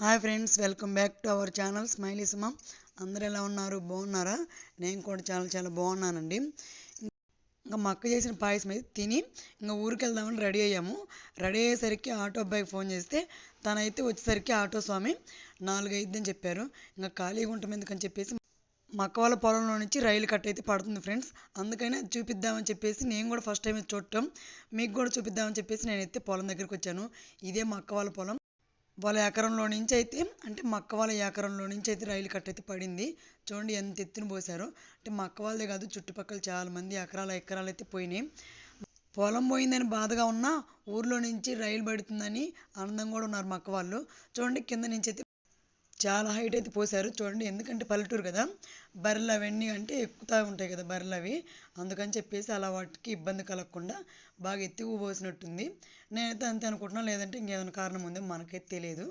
Hi friends welcome back to our channel smiley Suma. అందరు ఎలా ఉన్నారు? బాగున్నారా? నేను కూడా చాలా చాలా బాగున్నానండి. ఇంకా మా అక్క చేసిన పాయసం అయితే తిని ఇంకా ఊరికి వెళ్దామని రెడీ అయ్యాము. రెడీ అయ్యేసరికి ఆటో అబ్బాయికి ఫోన్ చేస్తే తనైతే వచ్చేసరికి ఆటో స్వామి నాలుగు అయిద్దని చెప్పారు. ఇంకా ఖాళీగా ఉంటాం ఎందుకని చెప్పేసి మా అక్క వాళ్ళ పొలంలో నుంచి రైలు కట్ అయితే పడుతుంది ఫ్రెండ్స్. అందుకని అది చూపిద్దామని చెప్పేసి నేను కూడా ఫస్ట్ టైం చూడటం. మీకు కూడా చూపిద్దామని చెప్పేసి నేనైతే పొలం దగ్గరికి వచ్చాను. ఇదే మా అక్క వాళ్ళ పొలం. వాళ్ళ ఎకరంలో నుంచి అయితే అంటే మా అక్క వాళ్ళ ఎకరంలో నుంచి అయితే రైలు కట్ అయితే పడింది. చూడండి ఎంత ఎత్తున పోసారో. అంటే మా అక్క వాళ్ళదే కాదు చుట్టుపక్కల చాలా మంది ఎకరాల ఎకరాలు అయితే పోయినాయి. పొలం పోయిందని బాధగా ఉన్నా ఊర్లో నుంచి రైలు పడుతుందని ఆనందంగా కూడా ఉన్నారు మా అక్క వాళ్ళు. చూడండి కింద నుంచి అయితే చాలా హైట్ అయితే పోసారు చూడండి ఎందుకంటే పల్లెటూరు కదా బర్రెలు అవన్నీ అంటే ఎక్కుతూ ఉంటాయి కదా బర్రెలు అవి అందుకని చెప్పేసి అలా వాటికి ఇబ్బంది కలగకుండా బాగా ఎత్తుకు పోసినట్టుంది. నేనైతే అంతే అనుకుంటున్నాను లేదంటే ఇంకేమైనా కారణం ఉందో మనకైతే తెలియదు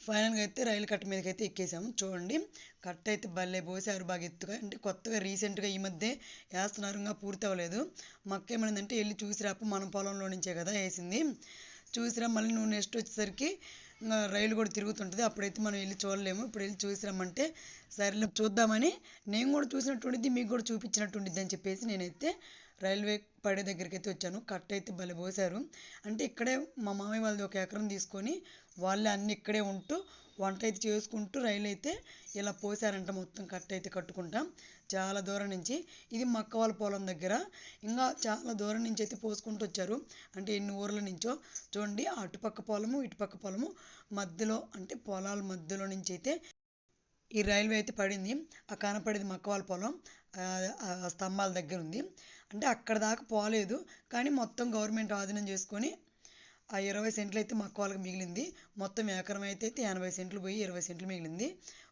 ఫైనల్గా అయితే రైలు కట్ట మీదకి అయితే ఎక్కేసాము. చూడండి కట్ట అయితే భలే పోసారు బాగా ఎత్తుగా. అంటే కొత్తగా రీసెంట్గా ఈ మధ్య వేస్తున్నారు ఇంకా పూర్తి అవ్వలేదు. మక్క ఏమైందంటే వెళ్ళి చూసిరాపు మన పొలంలో నుంచే కదా వేసింది. చూసిరా మళ్ళీ నువ్వు నెక్స్ట్ వచ్చేసరికి రైలు కూడా తిరుగుతుంటుంది. అప్పుడైతే మనం వెళ్ళి చూడలేము. ఇప్పుడు వెళ్ళి చూసినామంటే సరే చూద్దామని నేను కూడా చూసినట్టుండిద్ది మీకు కూడా చూపించినట్టుండిద్ది అని చెప్పేసి నేనైతే రైల్వే పడే దగ్గరికి అయితే వచ్చాను. కట్ట అయితే భలే పోసారు అంటే ఇక్కడే మా మామయ్య వాళ్ళది ఒక ఎకరం తీసుకొని వాళ్ళే అన్ని ఇక్కడే ఉంటూ వంట అయితే చేసుకుంటూ రైలు అయితే ఇలా పోసారంట మొత్తం కట్ట అయితే కట్టుకుంటా. చాలా దూరం నుంచి. ఇది మక్క వాళ్ళ పొలం దగ్గర. ఇంకా చాలా దూరం నుంచి అయితే పోసుకుంటూ వచ్చారు. అంటే ఎన్ని ఊర్ల నుంచో. చూడండి అటుపక్క పొలము ఇటుపక్క పొలము మధ్యలో అంటే పొలాల మధ్యలో నుంచి అయితే ఈ రైల్వే అయితే పడింది. ఆ కనపడేది మక్కవాళ్ళ పొలం. స్తంభాల దగ్గర ఉంది. అంటే అక్కడ దాకా పోలేదు. కానీ మొత్తం గవర్నమెంట్ ఆధీనం చేసుకొని ఆ ఇరవై సెంట్లు అయితే మక్క వాళ్ళకి మిగిలింది. మొత్తం ఎకరం అయితే అయితే ఎనభై సెంట్లు పోయి ఇరవై సెంట్లు మిగిలింది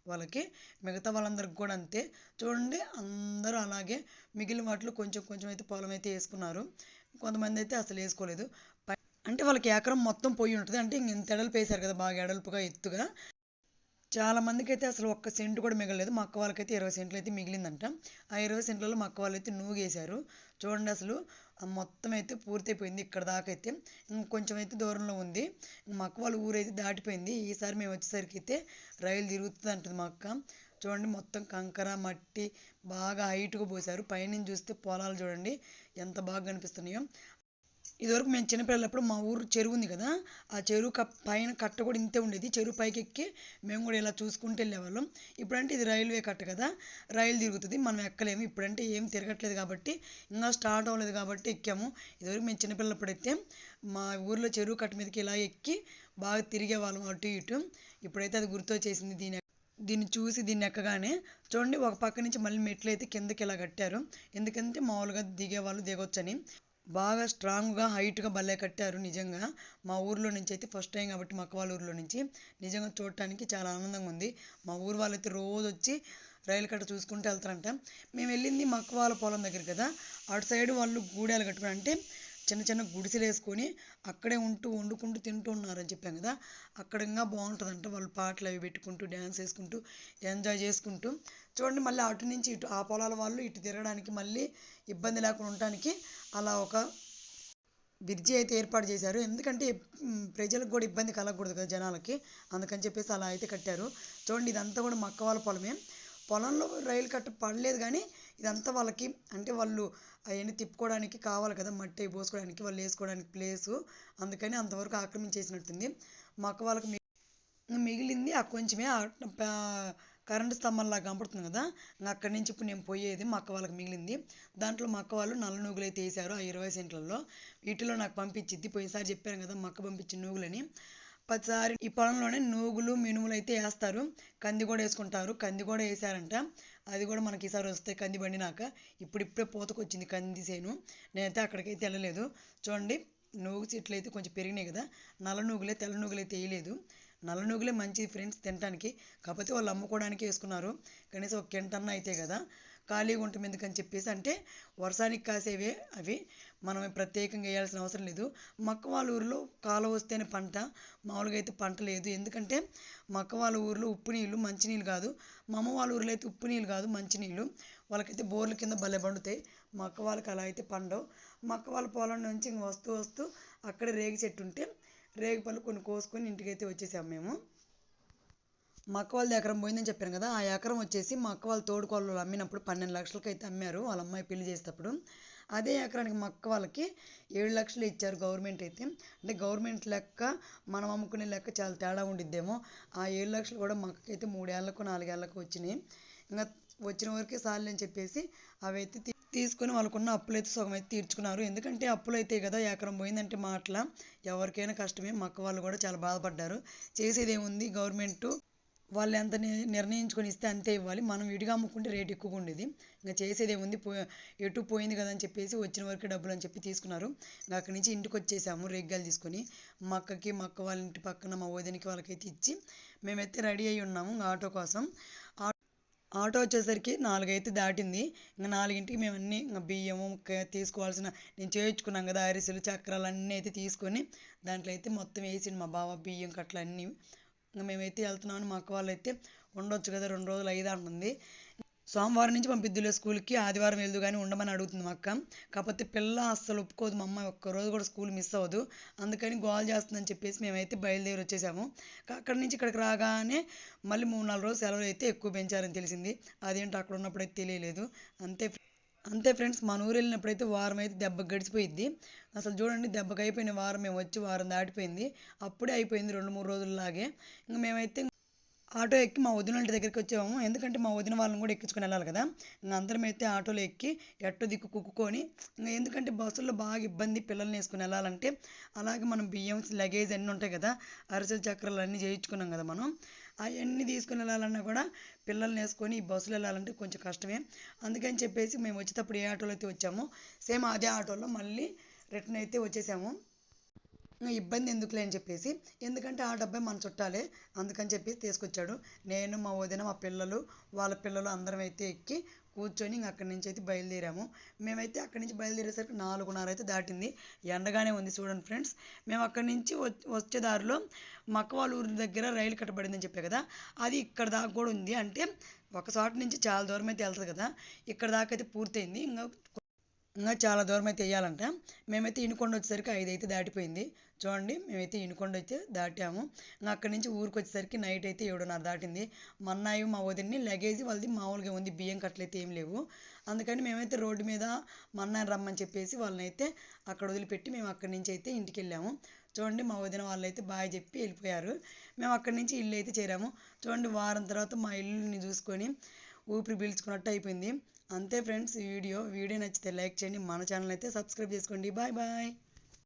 వాళ్ళకి. మిగతా వాళ్ళందరికి కూడా అంతే. చూడండి అందరూ అలాగే మిగిలిన వాటిలో కొంచెం కొంచెం అయితే పొలం అయితే వేసుకున్నారు. కొంతమంది అయితే అసలు వేసుకోలేదు. అంటే వాళ్ళకి ఎకరం మొత్తం పోయి ఉంటుంది. అంటే ఇంత ఎడల్పు వేశారు కదా బాగా ఎడల్పుగా ఎత్తుగా. చాలా మందికి అయితే అసలు ఒక్క సెంటు కూడా మిగలలేదు. మా అక్క వాళ్ళకైతే ఇరవై సెంట్లు అయితే మిగిలిందంట. ఆ ఇరవై సెంట్లలో మా అక్క వాళ్ళు అయితే నూగేశారు. చూడండి అసలు మొత్తం అయితే పూర్తయిపోయింది ఇక్కడ దాకా అయితే. ఇంకొంచెం అయితే దూరంలో ఉంది. మా అక్క వాళ్ళ ఊరైతే దాటిపోయింది. ఈసారి మేము వచ్చేసరికి అయితే రైలు తిరుగుతుంది అంటుంది మా అక్క. చూడండి మొత్తం కంకర మట్టి బాగా హైట్గా పోసారు పైనుంచి చూస్తే పొలాలు చూడండి ఎంత బాగా కనిపిస్తున్నాయో. ఇదివరకు మేము చిన్నపిల్లలప్పుడు మా ఊరు చెరువు ఉంది కదా ఆ చెరువు పైన కట్ట కూడా ఇంతే ఉండేది. చెరువు పైకి ఎక్కి మేము కూడా ఇలా చూసుకుంటూ వెళ్ళేవాళ్ళం. ఇప్పుడంటే ఇది రైల్వే కట్ట కదా రైలు తిరుగుతుంది. మనం ఎక్కలేము. ఇప్పుడంటే ఏం తిరగట్లేదు కాబట్టి ఇంకా స్టార్ట్ అవ్వలేదు కాబట్టి ఎక్కాము. ఇదివరకు మేము చిన్నపిల్లలప్పుడు అయితే మా ఊర్లో చెరువు కట్ట మీదకి ఇలా ఎక్కి బాగా తిరిగేవాళ్ళం అటు ఇటు. ఇప్పుడైతే అది గుర్తొచ్చేసింది దీని దీన్ని చూసి దీన్ని ఎక్కగానే చూడండి ఒక పక్క నుంచి మళ్ళీ మెట్లు అయితే కిందకి ఇలా కట్టారు. ఎందుకంటే మామూలుగా దిగేవాళ్ళు దిగొచ్చని. బాగా స్ట్రాంగ్గా హైట్గా భలే కట్టారు నిజంగా. మా ఊర్లో నుంచి అయితే ఫస్ట్ టైం కాబట్టి మా అక్క వాళ్ళ ఊర్లో నుంచి. నిజంగా చూడటానికి చాలా ఆనందంగా ఉంది. మా ఊరు వాళ్ళైతే రోజు వచ్చి రైలు కట్ట చూసుకుంటూ వెళ్తారంట. మేము వెళ్ళింది మా అక్క వాళ్ళ పొలం దగ్గర కదా. అటు సైడ్ వాళ్ళు గూడాలు కట్టుకుని అంటే చిన్న చిన్న గుడిసెలు వేసుకొని అక్కడే ఉంటూ వండుకుంటూ తింటూ ఉన్నారని చెప్పాం కదా. అక్కడ ఇంకా బాగుంటుందంట వాళ్ళు పాటలు అవి పెట్టుకుంటూ డ్యాన్స్ వేసుకుంటూ ఎంజాయ్ చేసుకుంటూ. చూడండి మళ్ళీ అటు నుంచి ఇటు ఆ పొలాల వాళ్ళు ఇటు తిరగడానికి మళ్ళీ ఇబ్బంది లేకుండా ఉండటానికి అలా ఒక బ్రిడ్జి అయితే ఏర్పాటు చేశారు. ఎందుకంటే ప్రజలకు కూడా ఇబ్బంది కలగకూడదు కదా జనాలకి. అందుకని చెప్పేసి అలా అయితే కట్టారు. చూడండి ఇదంతా కూడా మక్క వాళ్ళ పొలమే. పొలంలో రైలు కట్ట పడలేదు కానీ ఇదంతా వాళ్ళకి అంటే వాళ్ళు అవన్నీ తిప్పుకోవడానికి కావాలి కదా మట్టి పోసుకోవడానికి వాళ్ళు వేసుకోవడానికి ప్లేసు. అందుకని అంతవరకు ఆక్రమించేసినట్టుంది. మాకు వాళ్ళకి మిగిలింది ఆ కొంచెమే కరెంటు స్తంభంలా కనపడుతుంది కదా. అక్కడి నుంచి ఇప్పుడు నేను పోయేది మా అక్క వాళ్ళకి మిగిలింది. దాంట్లో మా అక్క వాళ్ళు నల్ల నూగులు అయితే వేసారు ఆ ఇరవై సెంట్లలో. వీటిలో నాకు పంపించిద్ది. పోయినసారి చెప్పాను కదా మా అక్క పంపించిన నూగులని. పచ్చారి ఈ పొలంలోనే నూగులు మినుములు అయితే వేస్తారు. కంది కూడా వేసుకుంటారు. కంది కూడా వేసారంట. అది కూడా మనకి ఈసారి వస్తే కంది పండినాక. ఇప్పుడిప్పుడే పూతకొచ్చింది కంది చేను. నేనైతే అక్కడికైతే వెళ్ళలేదు. చూడండి నూగు చెట్లు అయితే కొంచెం పెరిగినాయి కదా. నల్ల నూగులే తెల్ల నూగులు అయితే వేయలేదు. నల్ల నూగులే మంచి ఫ్రెండ్స్ తినడానికి కాకపోతే వాళ్ళు అమ్ముకోవడానికి వేసుకున్నారు. కనీసం ఒక కింటన్న అయితే కదా. ఖాళీగా ఉంటాం ఎందుకని చెప్పేసి అంటే వర్షానికి కాసేవే అవి మనం ప్రత్యేకంగా వేయాల్సిన అవసరం లేదు. మక్క వాళ్ళ ఊరిలో కాలువ వస్తేనే పంట మామూలుగా అయితే పంట లేదు. ఎందుకంటే మక్క వాళ్ళ ఊరిలో ఉప్పు నీళ్ళు మంచినీళ్ళు కాదు. మా అమ్మ వాళ్ళ ఊరిలో అయితే ఉప్పు నీళ్ళు కాదు మంచినీళ్ళు వాళ్ళకైతే బోర్ల కింద భలే పండుతాయి. మక్క వాళ్ళకి అలా అయితే పండవు. మక్క వాళ్ళ పొలం నుంచి ఇంక వస్తూ వస్తూ అక్కడే రేగి చెట్టు ఉంటే రేగి పళ్ళు కొన్ని కోసుకొని ఇంటికైతే వచ్చేసాము మేము. మా అక్క వాళ్ళది ఎకరం పోయిందని చెప్పాను కదా ఆ ఎకరం వచ్చేసి మా అక్క వాళ్ళ తోడుకోళ్ళు అమ్మినప్పుడు పన్నెండు లక్షలకి అయితే అమ్మారు వాళ్ళ అమ్మాయి పెళ్ళి చేసేటప్పుడు. అదే ఎకరానికి మా అక్క వాళ్ళకి ఏడు లక్షలు ఇచ్చారు గవర్నమెంట్ అయితే. అంటే గవర్నమెంట్ లెక్క మనం అమ్ముకునే లెక్క చాలా తేడా ఉండిద్దేమో. ఆ ఏడు లక్షలు కూడా మా అక్కకైతే మూడేళ్ళకు నాలుగేళ్ళకు వచ్చినాయి. ఇంకా వచ్చిన వరకే సార్లు అని చెప్పేసి అవి అయితే తీ- తీసుకొని వాళ్ళకున్న అప్పులు అయితే సగం అయితే తీర్చుకున్నారు. ఎందుకంటే అప్పులు అయితే కదా ఎకరం పోయిందంటే మాటల ఎవరికైనా కష్టమే. మా అక్క వాళ్ళు కూడా చాలా బాధపడ్డారు. చేసేది ఏముంది గవర్నమెంట్ వాళ్ళు ఎంత నిర్ణయించుకొని ఇస్తే అంతే ఇవ్వాలి. మనం విడిగా అమ్ముకుంటే రేట్ ఎక్కువగా ఉండేది. ఇంకా చేసేది ఏముంది? పో ఎటు పోయింది కదా అని చెప్పేసి వచ్చిన వరకు డబ్బులు అని చెప్పి తీసుకున్నారు. ఇంకా అక్కడి నుంచి ఇంటికి వచ్చేసాము రేగ్గాలు తీసుకొని. మా అక్కకి మా అక్క వాళ్ళ ఇంటి పక్కన మా వదినకి వాళ్ళకైతే ఇచ్చి మేమైతే రెడీ అయి ఉన్నాము ఇంకా ఆటో కోసం. ఆటో వచ్చేసరికి నాలుగైతే దాటింది. ఇంకా నాలుగింటికి మేము అన్నీ ఇంకా బియ్యము తీసుకోవాల్సిన నేను చేయించుకున్నాం కదా అరిసెలు చక్రాలు అన్నీ అయితే తీసుకొని దాంట్లో అయితే మొత్తం వేసిండు మా బావ బియ్యం కట్ల అన్నీ. ఇంకా మేమైతే వెళ్తున్నామని మా అక్క వాళ్ళు అయితే ఉండొచ్చు కదా రెండు రోజులు అయ్యిదా అంటుంది. సోమవారం నుంచి పంపిద్దులే స్కూల్కి ఆదివారం వెళ్దు కానీ ఉండమని అడుగుతుంది మా అక్క. కాకపోతే పిల్ల అస్సలు ఒప్పుకోదు మా అమ్మాయి ఒక్కరోజు కూడా స్కూల్ మిస్ అవ్వదు. అందుకని గోల్ చేస్తుందని చెప్పేసి మేమైతే బయలుదేరి వచ్చేసాము. అక్కడి నుంచి ఇక్కడికి రాగానే మళ్ళీ మూడు నాలుగు రోజులు సెలవులు అయితే ఎక్కువ పెంచారని తెలిసింది. అదేంటో అక్కడ ఉన్నప్పుడు అయితే తెలియలేదు. అంతే. అంతే ఫ్రెండ్స్ మన ఊరు వెళ్ళినప్పుడైతే వారం అయితే దెబ్బ గడిచిపోయింది అసలు చూడండి దెబ్బకి అయిపోయిన వారం మేము వచ్చి వారం దాటిపోయింది. అప్పుడే అయిపోయింది రెండు మూడు రోజుల్లాగే. ఇంకా మేమైతే ఆటో ఎక్కి మా వదిన ఇంటి దగ్గరికి వచ్చాము. ఎందుకంటే మా వదిన వాళ్ళని కూడా ఎక్కించుకొని వెళ్ళాలి కదా. ఇంకా అందరం అయితే ఆటోలో ఎక్కి ఎట్టో దిక్కు కుక్కుకొని ఇంకా ఎందుకంటే బస్సుల్లో బాగా ఇబ్బంది పిల్లల్ని వేసుకొని వెళ్ళాలంటే అలాగే మనం బియ్యం లగేజ్ అన్నీ ఉంటాయి కదా అరిసెల చక్రాలు అన్నీ చేయించుకున్నాం కదా మనం. అవన్నీ తీసుకుని వెళ్ళాలన్నా కూడా పిల్లల్ని వేసుకొని ఈ బస్సులో వెళ్ళాలంటే కొంచెం కష్టమే. అందుకని చెప్పేసి మేము వచ్చేటప్పుడు ఏ ఆటోలో అయితే వచ్చామో సేమ్ అదే ఆటోలో మళ్ళీ రిటర్న్ అయితే వచ్చేసాము. ఇబ్బంది ఎందుకులే అని చెప్పేసి ఎందుకంటే ఆ డబ్బాయి మన చుట్టాలే అందుకని చెప్పి తీసుకొచ్చాడు. నేను మా వదిన మా పిల్లలు వాళ్ళ పిల్లలు అందరం అయితే ఎక్కి కూర్చొని ఇంక అక్కడి నుంచి అయితే బయలుదేరాము. మేమైతే అక్కడి నుంచి బయలుదేరేసరికి నాలుగున్నర అయితే దాటింది. ఎండగానే ఉంది చూడండి ఫ్రెండ్స్. మేము అక్కడి నుంచి వచ్చే దారిలో మా ఊరి దగ్గర రైలు కట్టబడిందని చెప్పే కదా. అది ఇక్కడ దాకా కూడా ఉంది. అంటే ఒక చోట నుంచి చాలా దూరం అయితే వెళ్తుంది కదా. ఇక్కడ దాకా అయితే పూర్తయింది. ఇంకా ఇంకా చాలా దూరం అయితే వేయాలంట. మేమైతే ఇనుకొండ వచ్చేసరికి ఐదు అయితే దాటిపోయింది. చూడండి మేమైతే ఇనుకొండ అయితే దాటాము. ఇంకా అక్కడి నుంచి ఊరికి వచ్చేసరికి నైట్ అయితే ఏడున్నర దాటింది. మా అన్నయ్య మా వదిన్ని లగేజ్ వాళ్ళది మామూలుగా ఉంది. బియ్యం కట్టలైతే ఏం లేవు. అందుకని మేమైతే రోడ్డు మీద మన్నాయి రమ్మని చెప్పేసి వాళ్ళని అయితే అక్కడ వదిలిపెట్టి మేము అక్కడి నుంచి అయితే ఇంటికి వెళ్ళాము. చూడండి మా వదిన వాళ్ళు అయితే బాయ్ చెప్పి వెళ్ళిపోయారు. మేము అక్కడి నుంచి ఇల్లు అయితే చేరాము. చూడండి వారం తర్వాత మా ఇల్లుని చూసుకొని ఊపిరి పీల్చుకున్నట్టు అయిపోయింది. అంతే ఫ్రెండ్స్ ఈ వీడియో. వీడియో నచ్చితే లైక్ చేయండి. మన ఛానల్ అయితే సబ్స్క్రైబ్ చేసుకోండి. Bye bye.